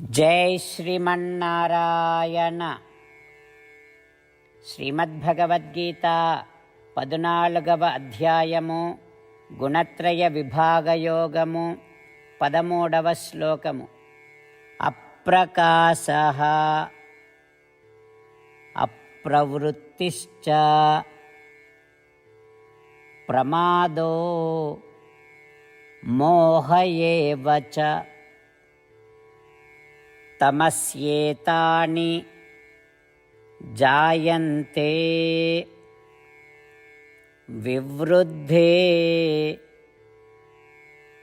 జై శ్రీమన్నారాయణ. శ్రీమద్భగవద్గీత పదునాలుగవ అధ్యాయము గుణత్రయ విభాగయోగము పదమూడవ శ్లోకము. అప్రకాశ అప్రవృత్తిశ్చ ప్రమాదో మోహయేవచ ఏవ చ తమస్యేతాని జాయంతే వివృద్ధే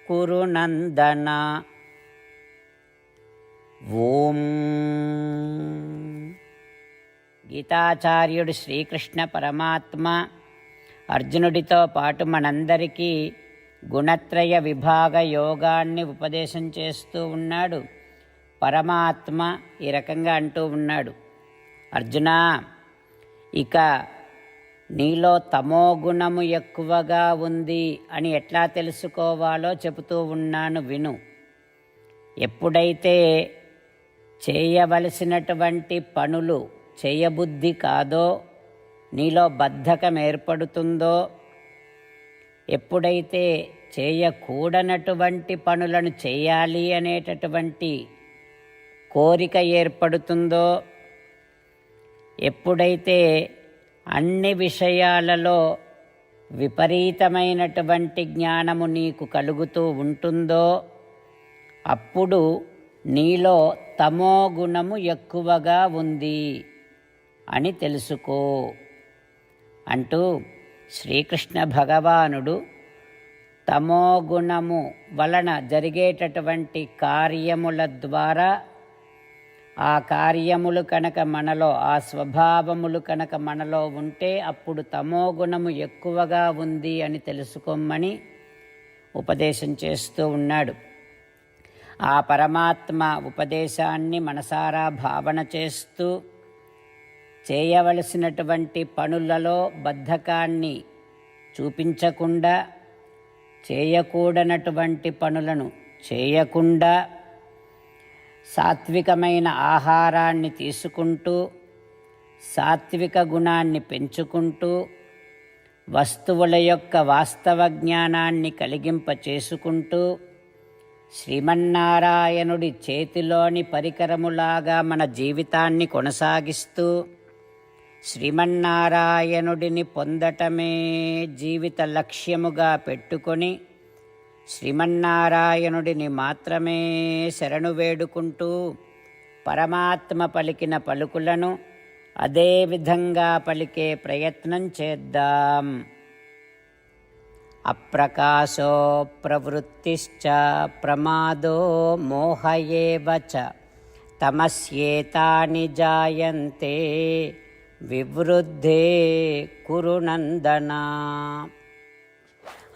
కురునందన. ఓం. గీతాచార్యుడు శ్రీకృష్ణ పరమాత్మ అర్జునుడితో పాటు మనందరికీ గుణత్రయ విభాగ యోగాన్ని ఉపదేశం చేస్తూ ఉన్నాడు. పరమాత్మ ఈ రకంగా అంటూ ఉన్నాడు. అర్జున ఇక నీలో తమో గుణము ఎక్కువగా ఉంది అని ఎట్లా తెలుసుకోవాలో చెబుతూ ఉన్నాను విను. ఎప్పుడైతే చేయవలసినటువంటి పనులు చేయబుద్ధి కాదో నీలో బద్ధకం ఏర్పడుతుందో ఎప్పుడైతే చేయకూడనటువంటి పనులను చేయాలి అనేటటువంటి కోరిక ఏర్పడుతుందో ఎప్పుడైతే అన్ని విషయాలలో విపరీతమైనటువంటి జ్ఞానము నీకు కలుగుతూ ఉంటుందో అప్పుడు నీలో తమో గుణము ఎక్కువగా ఉంది అని తెలుసుకో. అంటూ శ్రీకృష్ణ భగవానుడు తమో గుణము వలన జరిగేటటువంటి కార్యముల ద్వారా ఆ కార్యములు కనుక మనలో ఆ స్వభావములు కనుక మనలో ఉంటే అప్పుడు తమో గుణము ఎక్కువగా ఉంది అని తెలుసుకోమని ఉపదేశం చేస్తూ ఉన్నాడు. ఆ పరమాత్మ ఉపదేశాన్ని మనసారా భావన చేస్తూ చేయవలసినటువంటి పనులలో బద్ధకాన్ని చూపించకుండా చేయకూడనటువంటి పనులను చేయకుండా సాత్వికమైన ఆహారాన్ని తీసుకుంటూ సాత్విక గుణాన్ని పెంచుకుంటూ వస్తువుల యొక్క వాస్తవ జ్ఞానాన్ని కలిగింప చేసుకుంటూ శ్రీమన్నారాయణుడి చేతిలోని పరికరములాగా మన జీవితాన్ని కొనసాగిస్తూ శ్రీమన్నారాయణుడిని పొందటమే జీవిత లక్ష్యముగా పెట్టుకొని శ్రీమన్నారాయణుడిని మాత్రమే శరణు వేడుకుంటూ పరమాత్మ పలికిన పలుకులను అదే విధంగా పలికే ప్రయత్నం చేద్దాం. అప్రకాశో ప్రవృత్తిశ్చ ప్రమాదో మోహయేవ చ తమస్యేతాని జాయంతే వివృద్ధే కురునందనా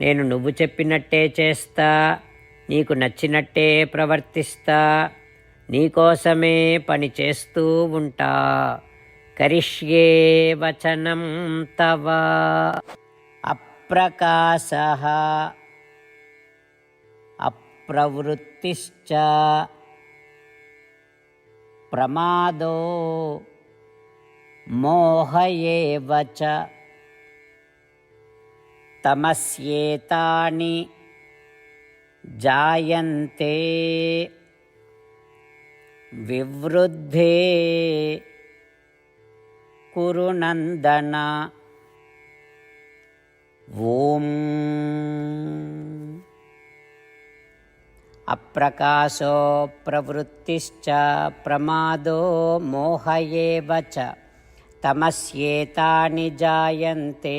నేను నువ్వు చెప్పినట్టే చేస్తా నీకు నచ్చినట్టే ప్రవర్తిస్తా నీకోసమే పని చేస్తూ ఉంటా. కరిష్యే వచనం తవ. అప్రకాశ. అప్రవృత్తిశ్చ. ప్రమాదో. మోహయేవ చ. తమస్యేతాని జాయంతే వివృద్ధే కురు నందన ఓం. అప్రకాశో ప్రవృత్తిశ్చ ప్రమాదో మోహ ఏవ చ తమస్యేతాని జాయంతే